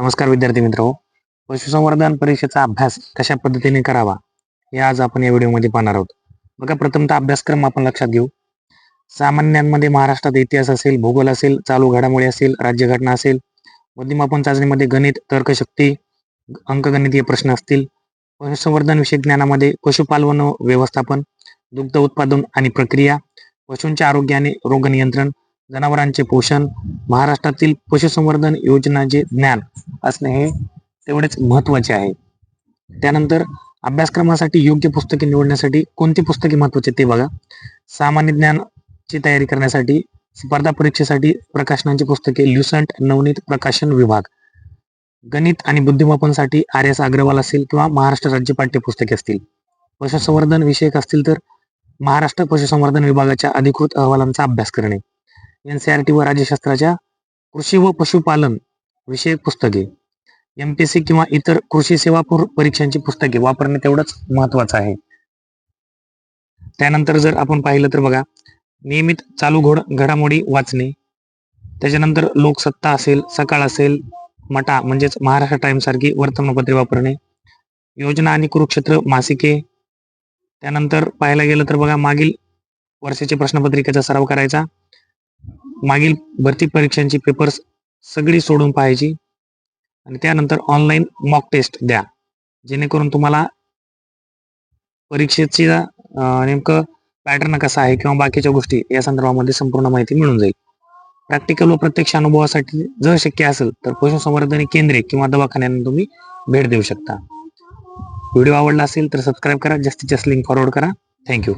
नमस्कार विद्यार्थी मित्र. पशुसंवर्धन परीक्षेचा अभ्यास कशा पद्धतीने करावा हे आज आपण या व्हिडिओमध्ये पाहणार आहोत. बघा प्रथमतः अभ्यासक्रम आपण लक्षात घेऊ. सामान्यांमध्ये महाराष्ट्रात इतिहास असेल भूगोल असेल चालू घडामोडी असेल राज्यघटना असेल बुद्धिमापन चाचणीमध्ये गणित तर्कशक्ती अंकगणितीय प्रश्न असतील. पशुसंवर्धन विषय ज्ञानामध्ये पशुपालन व्यवस्थापन दुग्ध उत्पादन आणि प्रक्रिया पशूंच्या आरोग्य आणि रोग नियंत्रण जनावरांचे पोषण महाराष्ट्रातील पशुसंवर्धन योजनाचे ज्ञान असणे हे तेवढेच महत्त्वाचे आहे. त्यानंतर अभ्यासक्रमासाठी योग्य पुस्तके निवडण्यासाठी कोणती पुस्तके महत्त्वाचे ते बघा. सामान्य ज्ञानची तयारी करण्यासाठी स्पर्धा परीक्षेसाठी प्रकाशनांची पुस्तके ल्युसंट नवनीत प्रकाशन विभाग. गणित आणि बुद्धिमापनसाठी आर एस अग्रवाल असेल किंवा महाराष्ट्र राज्य पाठ्यपुस्तके असतील. पशुसंवर्धन विषयक असतील तर महाराष्ट्र पशुसंवर्धन विभागाच्या अधिकृत अहवालांचा अभ्यास करणे. एनसीआरटी व राज्यशास्त्राच्या कृषी व पशुपालन विषयक पुस्तके एमपीएससी किंवा इतर कृषी सेवा परीक्षांची पुस्तके वापरणे तेवढंच महत्वाचं आहे. त्यानंतर जर आपण पाहिलं तर बघा नियमित चालू घोड घडामोडी वाचणे त्याच्यानंतर लोकसत्ता असेल सकाळ असेल मटा म्हणजेच महाराष्ट्र टाइम्स सारखी वर्तमानपत्रे वापरणे योजना आणि कुरुक्षेत्र मासिके त्यानंतर पाहायला गेलं तर बघा मागील वर्षाची प्रश्नपत्रिकेचा सराव करायचा मागील भरती परीक्षांची पेपर्स सगळी सोडून पाहायची. आणि त्यानंतर ऑनलाईन मॉक टेस्ट द्या. जेणेकरून तुम्हाला परीक्षेची नेमकं पॅटर्न कसा आहे किंवा बाकीच्या गोष्टी या संदर्भामध्ये संपूर्ण माहिती मिळून जाईल. प्रॅक्टिकल व प्रत्यक्ष अनुभवासाठी जर शक्य असेल तर पशुसंवर्धन केंद्रे किंवा दवाखान्यांना तुम्ही भेट देऊ शकता. व्हिडिओ आवडला असेल तर सबस्क्राईब करा. जास्तीत जास्त लिंक फॉरवर्ड करा. थँक्यू